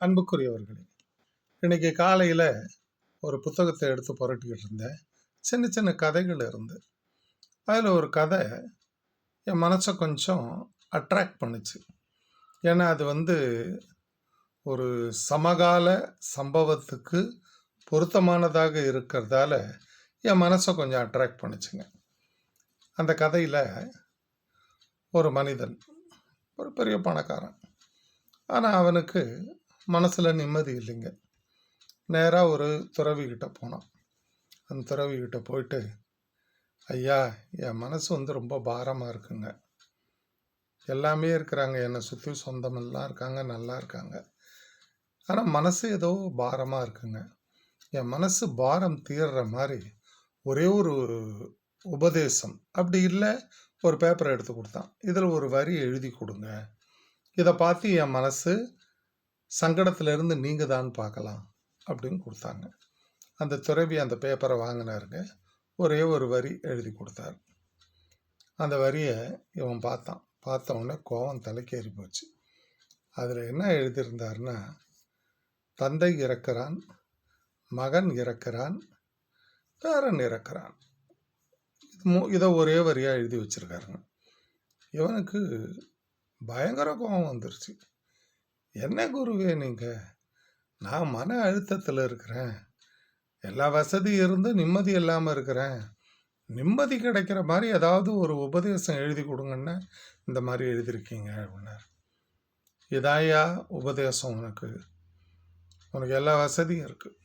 அன்புக்குரியவர்களே இன்னைக்கு காலையில் ஒரு புத்தகத்தை எடுத்து புரட்டிக்கிட்டு இருந்தேன். சின்ன சின்ன கதைகள் இருந்து. அதில் ஒரு கதை என் மனசை கொஞ்சம் அட்ராக்ட் பண்ணுச்சு. ஏன்னா அது வந்து ஒரு சமகால சம்பவத்துக்கு பொருத்தமானதாக இருக்கிறதால என் மனசை கொஞ்சம் அட்ராக்ட் பண்ணுச்சுங்க. அந்த கதையில் ஒரு மனிதன் ஒரு பெரிய பணக்காரன். ஆனால் அவனுக்கு மனசில் நிம்மதி இல்லைங்க. நேராக ஒரு துறவிக்கிட்ட போனான் அந்த துறவிக்கிட்ட போயிட்டு ஐயா என் மனசு வந்து ரொம்ப பாரமாக இருக்குங்க. எல்லாமே இருக்கிறாங்க. என்னை சுற்றி சொந்தமெல்லாம் இருக்காங்க நல்லா இருக்காங்க. ஆனால் மனசு ஏதோ பாரமாக இருக்குங்க. என் மனசு பாரம் தீர்ற மாதிரி ஒரே ஒரு உபதேசம். அப்படி இல்லை ஒரு பேப்பரை எடுத்து கொடுத்தான். இதில் ஒரு வரி எழுதி கொடுங்க. இதை பார்த்து என் மனசு சங்கடத்திலிருந்து நீங்கள் தான் பார்க்கலாம் அப்படின்னு கொடுத்தாங்க. அந்த துறவி அந்த பேப்பரை வாங்கினாருங்க. ஒரே ஒரு வரி எழுதி கொடுத்தாரு. அந்த வரியை இவன் பார்த்தான். பார்த்த உடனே கோவம் தலைக்கேறி போச்சு. அதில் என்ன எழுதியிருந்தாருன்னா தந்தை இறக்கிறான் மகன் இறக்கிறான் பேரன் இறக்கிறான். இது மு இதை ஒரே வரியாக எழுதி வச்சுருக்காருங்க. இவனுக்கு பயங்கர கோபம் வந்துருச்சு. என்ன குருவே நீங்கள் நான் மன அழுத்தத்தில் இருக்கிறேன். எல்லா வசதியும் இருந்து நிம்மதி இல்லாமல் இருக்கிறேன். நிம்மதி கிடைக்கிற மாதிரி ஏதாவது ஒரு உபதேசம் எழுதி கொடுங்கன்னா இந்த மாதிரி எழுதியிருக்கீங்க அப்படின்னார். இதாயா உபதேசம் உனக்கு. உனக்கு எல்லா வசதியும் இருக்கு.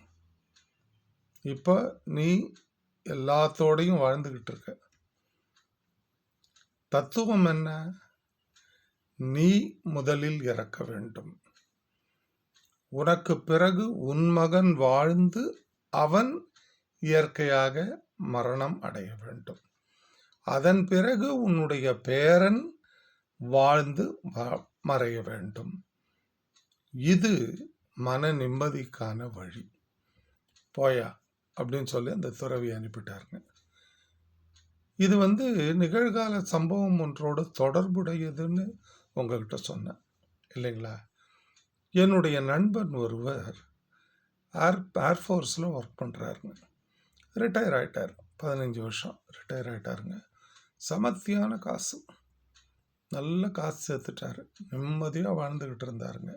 இப்போ நீ எல்லாத்தோடையும் வாழ்ந்துக்கிட்டு இருக்க. தத்துவம் என்ன? நீ முதலில் இறக்க வேண்டும். உனக்கு பிறகு உன் மகன் வாழ்ந்து அவன் இயற்கையாக மரணம் அடைய வேண்டும். அதன் பிறகு உன்னுடைய பேரன் வாழ்ந்து மறைய வேண்டும். இது மன நிம்மதிக்கான வழி. போயா? அப்படின்னு சொல்லி அந்த துறவி அனுப்பிட்டாருங்க. இது வந்து நிகழ்கால சம்பவம் ஒன்றோடு தொடர்புடையதுன்னு உங்ககிட்ட சொன்னேன். இல்லைங்களா? என்னுடைய நண்பன் ஒருவர் ஏர் ஏர்ஃபோர்ஸில் ஒர்க் பண்ணுறாருங்க ரிட்டையர் ஆகிட்டார் பதினஞ்சு வருஷம் ரிட்டையர் ஆகிட்டாருங்க சமத்தியான காசு. நல்ல காசு சேர்த்துட்டாரு. நிம்மதியாக வாழ்ந்துக்கிட்டு இருந்தாருங்க.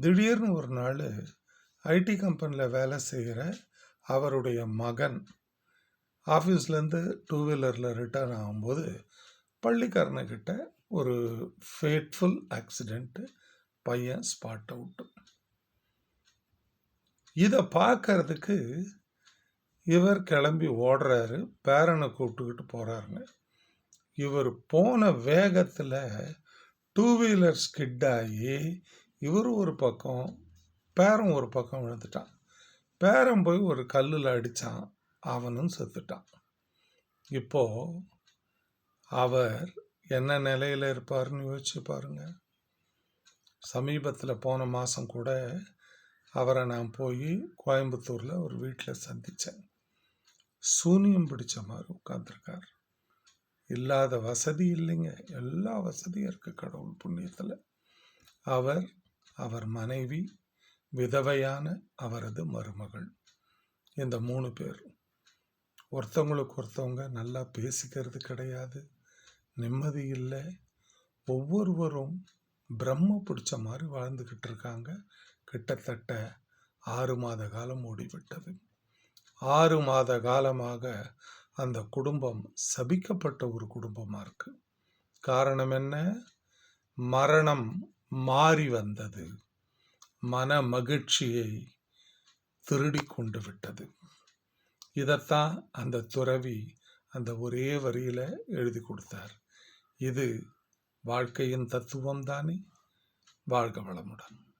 திடீர்னு ஒரு நாள் ஐடி கம்பெனியில் வேலை செய்கிற அவருடைய மகன் ஆஃபீஸ்லேருந்து டூ வீலரில் ரிட்டர்ன் ஆகும்போது பள்ளிக்காரனுக்கிட்ட ஒரு ஃபேட்ஃபுல் ஆக்சிடெண்ட்டு பையன் ஸ்பாட் அவுட்டு இதை பார்க்கறதுக்கு இவர் கிளம்பி ஓடுறாரு. பேரனை கூப்பிட்டுக்கிட்டு போகிறாருங்க இவர் போன வேகத்தில் டூ வீலர் ஸ்கிட் ஆகி இவர் ஒரு பக்கம் பேரன் ஒரு பக்கம் விழுந்துட்டான். பேரன் போய் ஒரு கல்லில் அடித்தான் அவனும் செத்துட்டான். இப்போது அவர் என்ன நிலையில் இருப்பார்னு யோசிச்சு பாருங்கள் சமீபத்தில் போன மாதம் கூட அவரை நான் போய் கோயம்புத்தூரில் ஒரு வீட்டில் சந்தித்தேன் சூனியம் பிடிச்ச மாதிரி உட்காந்துருக்கார் இல்லாத வசதி இல்லைங்க. எல்லா வசதியும் இருக்குது கடவுள் புண்ணியத்தில். அவர் அவர் மனைவி விதவையான அவரது மருமகள். இந்த மூணு பேர். ஒருத்தவங்களுக்கு ஒருத்தவங்க நல்லா பேசிக்கிறது கிடையாது. நிம்மதி இல்லை. ஒவ்வொருவரும் பிரம்ம பிடிச்ச மாதிரி வாழ்ந்துக்கிட்டு இருக்காங்க. கிட்டத்தட்ட ஆறு மாத காலம் ஓடிவிட்டது. ஆறு மாத காலமாக அந்த குடும்பம் சபிக்கப்பட்ட ஒரு குடும்பமாக இருக்கு. காரணம் என்ன? மரணம் மாறி வந்தது. மன மகிழ்ச்சியை திருடி கொண்டு விட்டது. இதைத்தான் அந்த துறவி அந்த ஒரே வரியில் எழுதி கொடுத்தார். இது வாழ்க்கையின் தத்துவம் தானே? வாழ்க வளமுடன்.